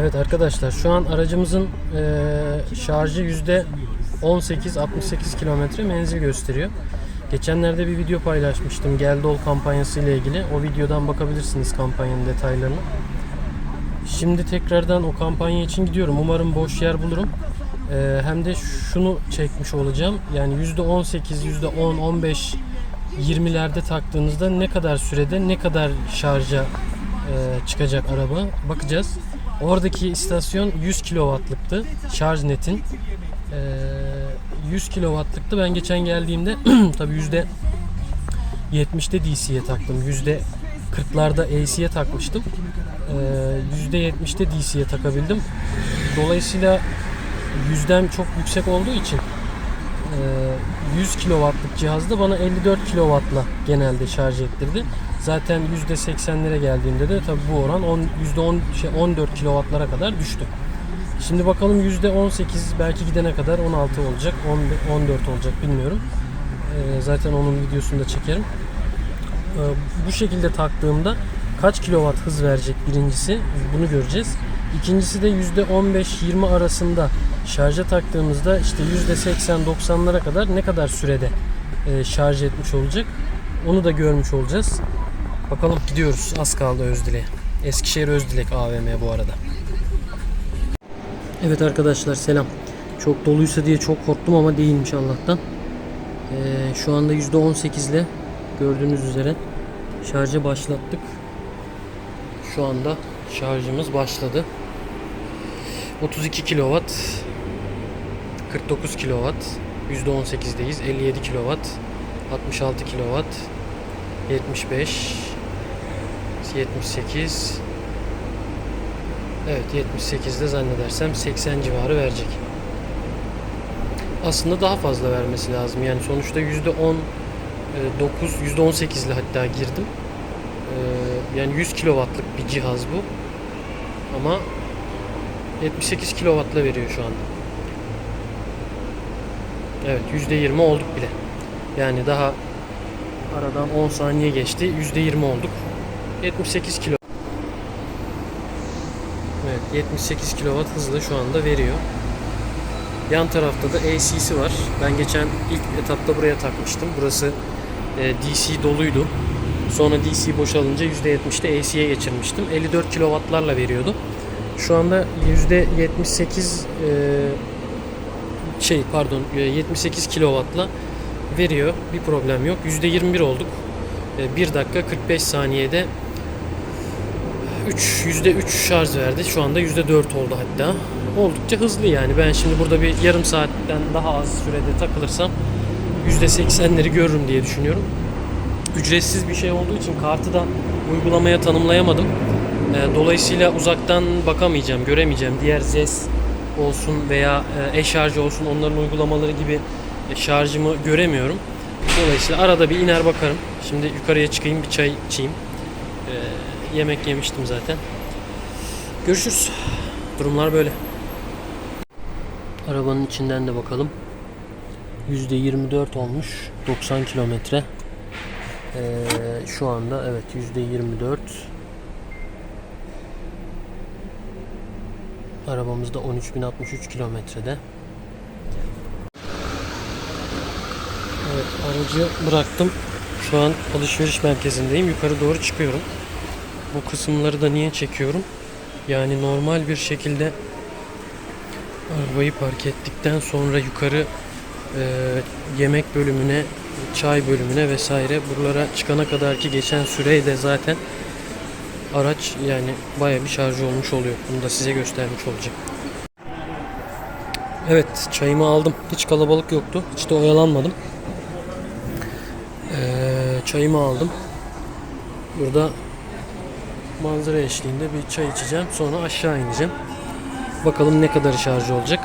Evet arkadaşlar şu an aracımızın eee, şarjı yüzde 18-68 kilometre menzil gösteriyor. Geçenlerde bir video paylaşmıştım Gel Dol kampanyası ile ilgili. O videodan bakabilirsiniz kampanyanın detaylarına. Şimdi tekrardan o kampanya için gidiyorum. Umarım boş yer bulurum. Eee, hem de şunu çekmiş olacağım. Yani %18, %10, 15, 20'lerde taktığınızda ne kadar sürede ne kadar şarja eee, çıkacak araba bakacağız. Oradaki istasyon 100 kW'lıktı. Şarj netin. Eee, 100 kW'lıktı. Ben geçen geldiğimde tabii yüzde 70'te DC'ye taktım. Yüzde 40'larda AC'ye takmıştım. Ee, Yüzde 70'te DC'ye takabildim. Dolayısıyla yüzden çok yüksek olduğu için e, 100 kW'lık cihazda bana 54 kW'la genelde şarj ettirdi. Zaten %80'lere geldiğinde de tabii bu oran 10, %10 şey 14 kW'lara kadar düştü. Şimdi bakalım %18 belki gidene kadar 16 olacak, 10 14 olacak bilmiyorum. Ee, zaten onun videosunu da çekerim. Ee, bu şekilde taktığımda kaç kilowatt hız verecek birincisi bunu göreceğiz. İkincisi de %15-20 arasında şarja taktığımızda işte %80-90'lara kadar ne kadar sürede e, şarj etmiş olacak onu da görmüş olacağız. Bakalım gidiyoruz az kaldı Özdilek'e. Eskişehir Özdilek AVM bu arada. Evet arkadaşlar selam. Çok doluysa diye çok korktum ama değilmiş Allah'tan. Ee, şu anda %18 ile gördüğünüz üzere şarja başlattık. Şu anda şarjımız başladı. 32 kW 49 kW %18'deyiz. 57 kW 66 kW 75 78 Evet 78'de zannedersem 80 civarı verecek. Aslında daha fazla vermesi lazım. Yani sonuçta %10 e, 9 %18 ile hatta girdim. Ee, Yani 100 kW'lık bir cihaz bu. Ama 78 kW'la veriyor şu anda. Evet %20 olduk bile. Yani daha aradan 10 saniye geçti. %20 olduk. 78 kilo. Evet 78 kW hızla şu anda veriyor. Yan tarafta da AC'si var. Ben geçen ilk etapta buraya takmıştım. Burası e, DC doluydu. Sonra DC boşalınca %70'de AC'ye geçirmiştim. 54 kW'larla veriyordu. Şu anda %78 e, şey pardon e, 78 kW'la veriyor. Bir problem yok. %21 olduk. 1 dakika 45 saniyede 3 %3 şarj verdi. Şu anda %4 oldu hatta. Oldukça hızlı yani. Ben şimdi burada bir yarım saatten daha az sürede takılırsam %80'leri görürüm diye düşünüyorum. Ücretsiz bir şey olduğu için kartı da uygulamaya tanımlayamadım. Ee, Dolayısıyla uzaktan bakamayacağım, göremeyeceğim. Diğer ZES olsun veya e, e-şarj olsun onların uygulamaları gibi e, şarjımı göremiyorum. Dolayısıyla arada bir iner bakarım. Şimdi yukarıya çıkayım bir çay içeyim. Ee, yemek yemiştim zaten. Görüşürüz. Durumlar böyle. Arabanın içinden de bakalım. %24 olmuş. 90 kilometre. Ee, şu anda evet %24. Arabamız da 13.063 kilometrede. Evet aracı bıraktım. Şu an alışveriş merkezindeyim. Yukarı doğru çıkıyorum. Bu kısımları da niye çekiyorum? Yani normal bir şekilde arabayı park ettikten sonra yukarı e, yemek bölümüne, çay bölümüne vesaire buralara çıkana kadar ki geçen süreyi de zaten araç yani baya bir şarj olmuş oluyor. Bunu da size göstermiş olacağım. Evet çayımı aldım. Hiç kalabalık yoktu. Hiç de oyalanmadım. Ee, çayımı aldım. Burada manzara eşliğinde bir çay içeceğim. Sonra aşağı ineceğim. Bakalım ne kadar şarj olacak.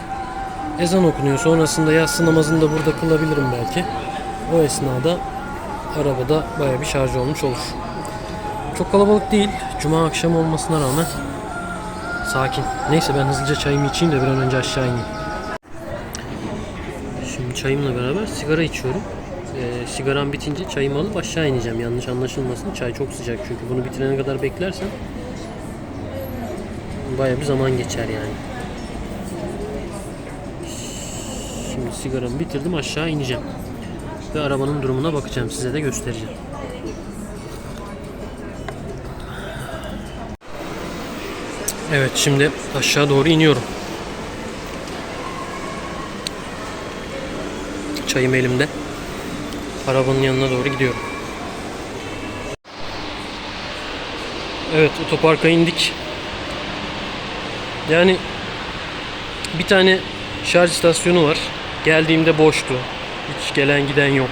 Ezan okunuyor. Sonrasında yatsı namazını da burada kılabilirim belki. O esnada arabada baya bir şarj olmuş olur. Çok kalabalık değil. Cuma akşamı olmasına rağmen sakin. Neyse ben hızlıca çayımı içeyim de bir an önce aşağı ineyim. Şimdi çayımla beraber sigara içiyorum. Ee, sigaram bitince çayımı alıp aşağı ineceğim. Yanlış anlaşılmasın. Çay çok sıcak çünkü bunu bitirene kadar beklersem Baya bir zaman geçer yani. Şimdi sigaramı bitirdim aşağı ineceğim. Ve arabanın durumuna bakacağım size de göstereceğim. Evet şimdi aşağı doğru iniyorum. Çayım elimde. Arabanın yanına doğru gidiyorum. Evet otoparka indik. Yani bir tane şarj istasyonu var. Geldiğimde boştu. Hiç gelen giden yok.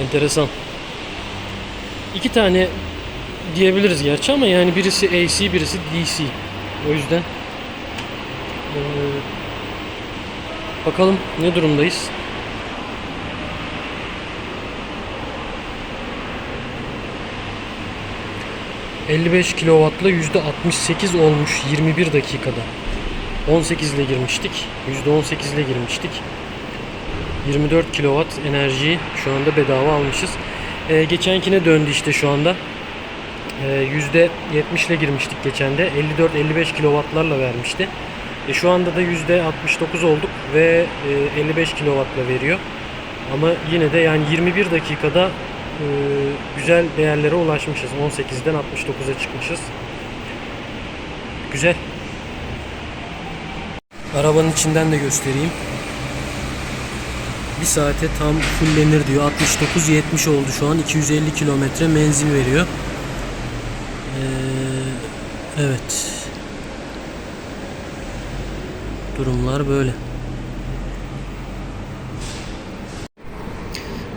Enteresan. İki tane diyebiliriz gerçi ama yani birisi AC birisi DC. O yüzden eee, bakalım ne durumdayız. ...55 kW'la %68 olmuş 21 dakikada. 18 ile girmiştik. %18 ile girmiştik. 24 kW enerjiyi şu anda bedava almışız. Ee, geçenkine döndü işte şu anda. Ee, %70 ile girmiştik geçen de. 54-55 kW'larla vermişti. E, şu anda da %69 olduk ve e, 55 kW'la veriyor. Ama yine de yani 21 dakikada e, güzel değerlere ulaşmışız. 18'den 69'a çıkmışız. Güzel. Arabanın içinden de göstereyim. Bir saate tam fullenir diyor. 69-70 oldu şu an. 250 kilometre menzil veriyor. Ee, evet. Durumlar böyle.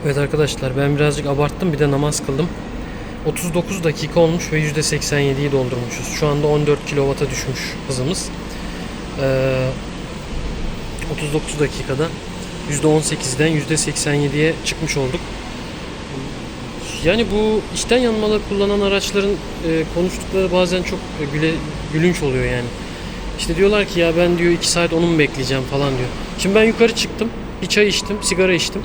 Evet arkadaşlar ben birazcık abarttım bir de namaz kıldım. 39 dakika olmuş ve %87'yi doldurmuşuz. Şu anda 14 kW'a düşmüş hızımız. Ee, 39 dakikada %18'den %87'ye çıkmış olduk. Yani bu içten yanmalı kullanan araçların e, konuştukları bazen çok e, güle, gülünç oluyor yani. İşte diyorlar ki ya ben diyor 2 saat onu mu bekleyeceğim falan diyor. Şimdi ben yukarı çıktım. Bir çay içtim, sigara içtim.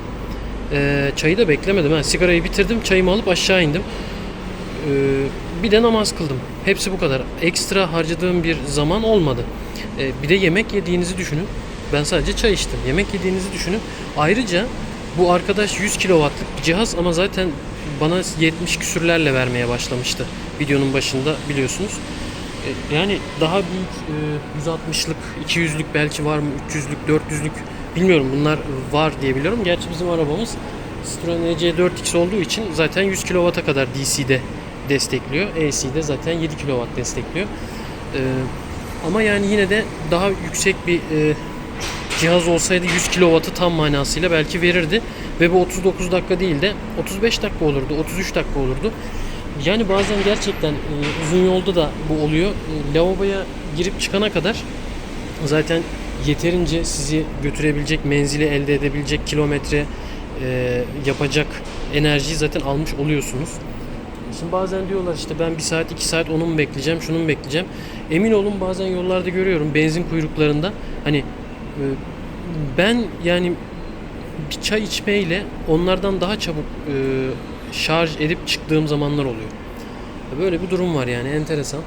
Ee, çayı da beklemedim. Ha, sigarayı bitirdim, çayımı alıp aşağı indim. Ee, bir de namaz kıldım. Hepsi bu kadar. Ekstra harcadığım bir zaman olmadı. Ee, bir de yemek yediğinizi düşünün. Ben sadece çay içtim. Yemek yediğinizi düşünün. Ayrıca bu arkadaş 100 kW'lık bir cihaz ama zaten bana 70 küsürlerle vermeye başlamıştı. Videonun başında biliyorsunuz. Ee, Yani daha büyük e, 160'lık, 200'lük belki var mı, 300'lük, 400'lük bilmiyorum bunlar var diye biliyorum. Gerçi bizim arabamız Citroen EC4X olduğu için zaten 100 kW'a kadar DC'de destekliyor. AC'de zaten 7 kW destekliyor. Ama yani yine de daha yüksek bir e, cihaz olsaydı 100 kW'ı tam manasıyla belki verirdi. Ve bu 39 dakika değil de 35 dakika olurdu, 33 dakika olurdu. Yani bazen gerçekten e, uzun yolda da bu oluyor. E, lavaboya girip çıkana kadar zaten yeterince sizi götürebilecek, menzili elde edebilecek kilometre e, yapacak enerjiyi zaten almış oluyorsunuz. Şimdi bazen diyorlar işte ben bir saat iki saat onu mu bekleyeceğim şunu mu bekleyeceğim. Emin olun bazen yollarda görüyorum benzin kuyruklarında hani e, ben yani bir çay içmeyle onlardan daha çabuk e, şarj edip çıktığım zamanlar oluyor. Böyle bir durum var yani enteresan.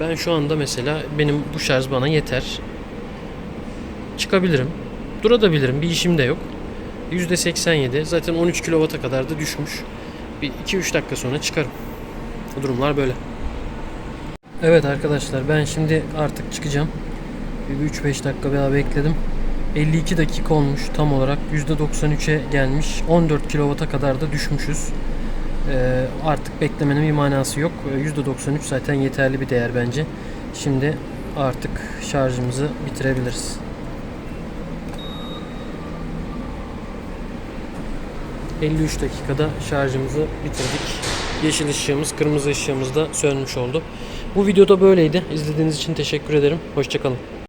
Ben şu anda mesela benim bu şarj bana yeter. Çıkabilirim. Durabilirim. Bir işim de yok. %87. Zaten 13 kW'a kadar da düşmüş. Bir 2-3 dakika sonra çıkarım. Bu durumlar böyle. Evet arkadaşlar ben şimdi artık çıkacağım. Bir 3-5 dakika daha bekledim. 52 dakika olmuş tam olarak. %93'e gelmiş. 14 kW'a kadar da düşmüşüz. Ee, artık beklemenin bir manası yok. Ee, %93 zaten yeterli bir değer bence. Şimdi artık şarjımızı bitirebiliriz. ...53 dakikada şarjımızı bitirdik. Yeşil ışığımız, kırmızı ışığımız da sönmüş oldu. Bu videoda böyleydi. İzlediğiniz için teşekkür ederim. Hoşçakalın.